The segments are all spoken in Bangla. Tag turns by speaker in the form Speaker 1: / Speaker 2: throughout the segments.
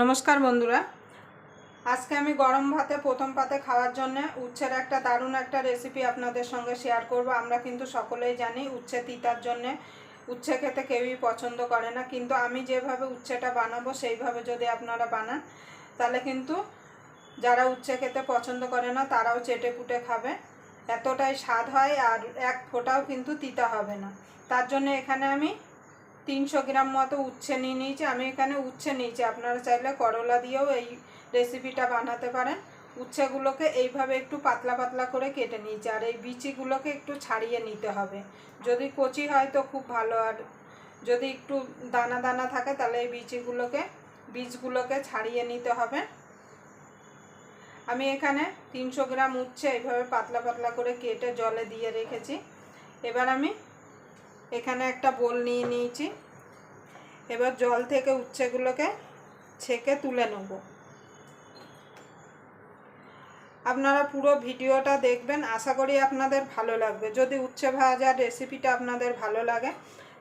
Speaker 1: নমস্কার বন্ধুরা। আজকে আমি গরম ভাতে, প্রথম পাতে খাওয়ার জন্য উচ্ছের একটা দারুণ একটা রেসিপি আপনাদের সঙ্গে শেয়ার করব। আমরা কিন্তু সকলেই জানি উচ্ছে তিতার জন্য। উচ্ছে খেতে কেউই পছন্দ করে না। কিন্তু আমি যেভাবে উচ্ছেটা বানাবো, সেইভাবে যদি আপনারা বানান, তাহলে কিন্তু যারা উচ্ছে খেতে পছন্দ করে না, তারাও চেটে পুটে খাবে। এতটাই স্বাদ হয় আর এক ফোঁটাও কিন্তু তিতা হবে না। তার জন্য এখানে আমি তিনশো গ্রাম মতো উচ্ছে নিয়ে নিয়েছি। আমি এখানে উচ্ছে নিয়েছি। আপনারা চাইলে করলা দিয়েও এই রেসিপিটা বানাতে পারেন। উচ্ছেগুলোকে এইভাবে একটু পাতলা পাতলা করে কেটে নিয়েছি। আর এই বিচিগুলোকে একটু ছাড়িয়ে নিতে হবে। যদি কচি হয় তো খুব ভালো। আর যদি একটু দানা দানা থাকে তাহলে এই বিচিগুলোকে, বীজগুলোকে ছাড়িয়ে নিতে হবে। আমি এখানে তিনশো গ্রাম উচ্ছে এইভাবে পাতলা পাতলা করে কেটে জলে দিয়ে রেখেছি। এবার আমি এখানে একটা বোল নিয়ে নিয়েছি। এবার জল থেকে উচ্ছেগুলোকে ছেঁকে তুলে নেব। আপনারা পুরো ভিডিওটা দেখবেন, আশা করি আপনাদের ভালো লাগবে। যদি উচ্ছে ভাজার রেসিপিটা আপনাদের ভালো লাগে,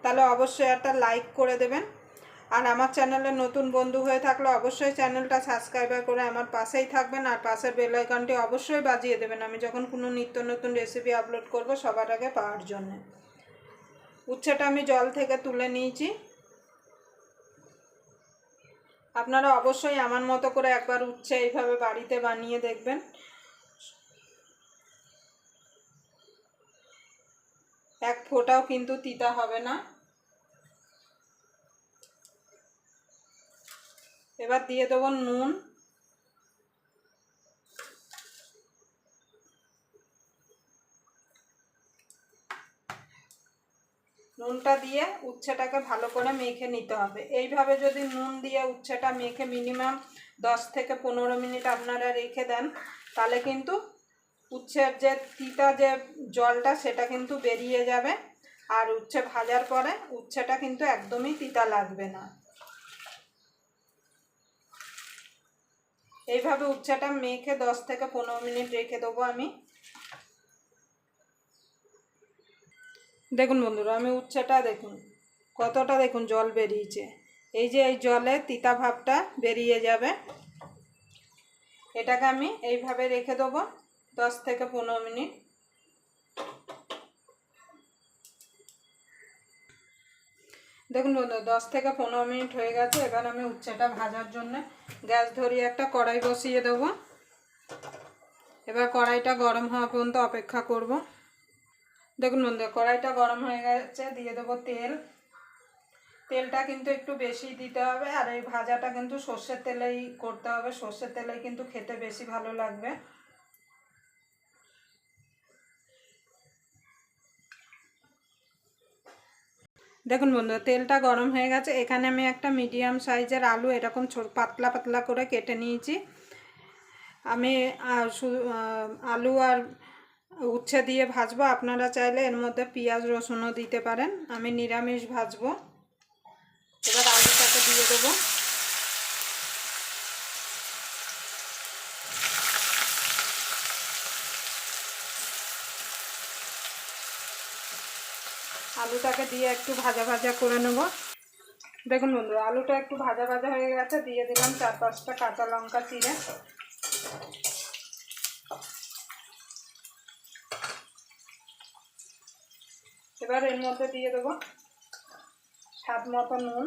Speaker 1: তাহলে অবশ্যই একটা লাইক করে দেবেন। আর আমার চ্যানেলে নতুন বন্ধু হয়ে থাকলে অবশ্যই চ্যানেলটা সাবস্ক্রাইব করে আমার পাশেই থাকবেন, আর পাশের বেল অবশ্যই বাজিয়ে দেবেন। আমি যখন কোনো নিত্য নতুন রেসিপি আপলোড করব সবার আগে পাওয়ার জন্যে। উচ্ছেটা আমি জল থেকে তুলে নিয়েছি। আপনারা অবশ্যই আমার মতো করে একবার উচ্ছে এইভাবে বাড়িতে বানিয়ে দেখবেন। এক ফোঁটাও কিন্তু তিতা হবে না। এবার দিয়ে দেবো নুন। নুনটা দিয়ে উচ্ছেটাকে ভালো করে মেখে নিতে হবে। এইভাবে যদি নুন দিয়ে উচ্ছেটা মেখে মিনিমাম দশ থেকে পনেরো মিনিট আপনারা রেখে দেন, তাহলে কিন্তু উচ্ছের যে তিতা যে জলটা, সেটা কিন্তু বেরিয়ে যাবে। আর উচ্ছে ভাজার পরে উচ্ছেটা কিন্তু একদমই তিতা লাগবে না। এইভাবে উচ্ছেটা মেখে দশ থেকে পনেরো মিনিট রেখে দেবো আমি। দেখুন বন্ধুরা, আমি উচ্ছেটা দেখুন, কতটা দেখুন জল বেরিয়েছে। এই যে এই জলে তিতা ভাবটা বেরিয়ে যাবে। এটাকে আমি এইভাবে রেখে দেবো দশ থেকে পনেরো মিনিট। দেখুন বন্ধু, দশ থেকে পনেরো মিনিট হয়ে গেছে, এবার আমি উচ্ছেটা ভাজার জন্য গ্যাস ধরিয়ে একটা কড়াই বসিয়ে দেবো। এবার কড়াইটা গরম হওয়া পর্যন্ত অপেক্ষা করব। দেখুন বন্ধু কড়াইটা গরম হয়ে গেছে, দিয়ে দেবো তেল। তেলটা কিন্তু একটু বেশি দিতে হবে, আর এই ভাজাটা কিন্তু সর্ষের তেলেই করতে হবে। সর্ষের তেলেই কিন্তু খেতে বেশি ভালো লাগবে। দেখুন বন্ধু তেলটা গরম হয়ে গেছে। এখানে আমি একটা মিডিয়াম সাইজের আলু এরকম পাতলা পাতলা করে কেটে নিয়েছি। আমি শুধু আলু আর উচ্ছে দিয়ে ভাজবো। আপনারা চাইলে এর মধ্যে পেঁয়াজ রসুনও দিতে পারেন। আমি নিরামিষ ভাজবো। এবার আলুটাকে দিয়ে দেবো। আলুটাকে দিয়ে একটু ভাজা ভাজা করে নেব। দেখুন বন্ধু আলুটা একটু ভাজা ভাজা হয়ে গেছে। দিয়ে দিলাম চার পাঁচটা কাঁচা লঙ্কা চিড়ে। এবার এর মধ্যে দিয়ে দেবো স্বাদ মতো নুন,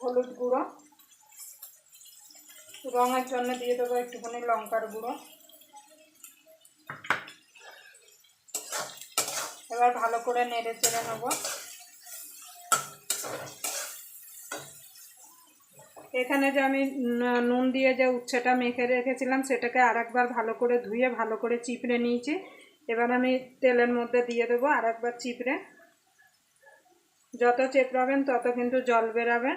Speaker 1: হলুদ গুঁড়ো, রঙের জন্য দিয়ে দেবো একটুখানি লঙ্কার গুঁড়ো। এবার ভালো করে নেড়ে চেড়ে নেব। এখানে যে আমি নুন দিয়ে যে উচ্ছেটা মেখে রেখেছিলাম, সেটাকে আরেকবার ভালো করে ধুয়ে ভালো করে চিপড়ে নিয়েছি। এবার আমি তেলের মধ্যে দিয়ে দেবো আর একবার চিপড়ে। যত চেপড়াবেন তত কিন্তু জল বেরাবে।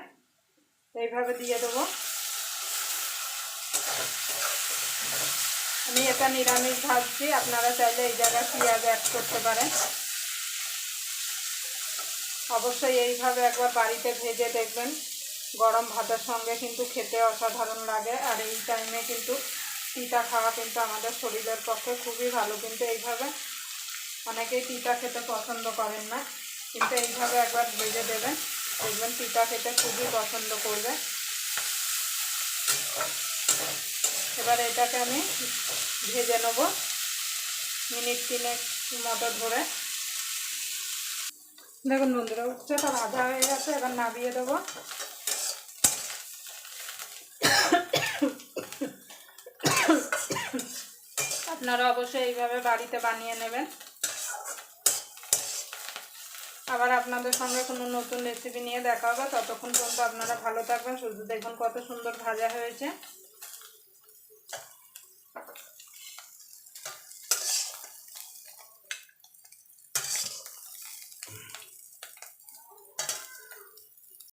Speaker 1: এইভাবে দিয়ে দেবো। আমি এটা নিরামিষ ভাজছি, আপনারা চাইলে এই জায়গায় পেঁয়াজ অ্যাড করতে পারেন। অবশ্যই এইভাবে একবার বাড়িতে ভেজে দেখবেন। গরম ভাতের সঙ্গে কিন্তু খেতে অসাধারণ লাগে, আর এই টাইমে কিন্তু তিতা খাওয়া কিন্তু আমাদের শরীরের পক্ষে খুবই ভালো, কিন্তু এইভাবে অনেকেই তিতা খেতে পছন্দ করেন না, কিন্তু এইভাবে একবার ভেজে দেবেন, দেখবেন তিতা খেতে খুবই পছন্দ করবে। এবার এটাকে আমি ভেজে নেব মিনিট তিনেক মতো ধরে। দেখুন বন্ধুরা উচ্চটা ভাজা হয়ে গেছে, এবার নামিয়ে দেবো। আপনারা অবশ্যই এইভাবে বাড়িতে বানিয়ে নেবেন। আবার আপনাদের সঙ্গে কোনো নতুন রেসিপি নিয়ে দেখা হবে। ততক্ষণ পর্যন্ত আপনারা ভালো থাকবেন শুধু দেখুন কত সুন্দর ভাজা হয়েছে।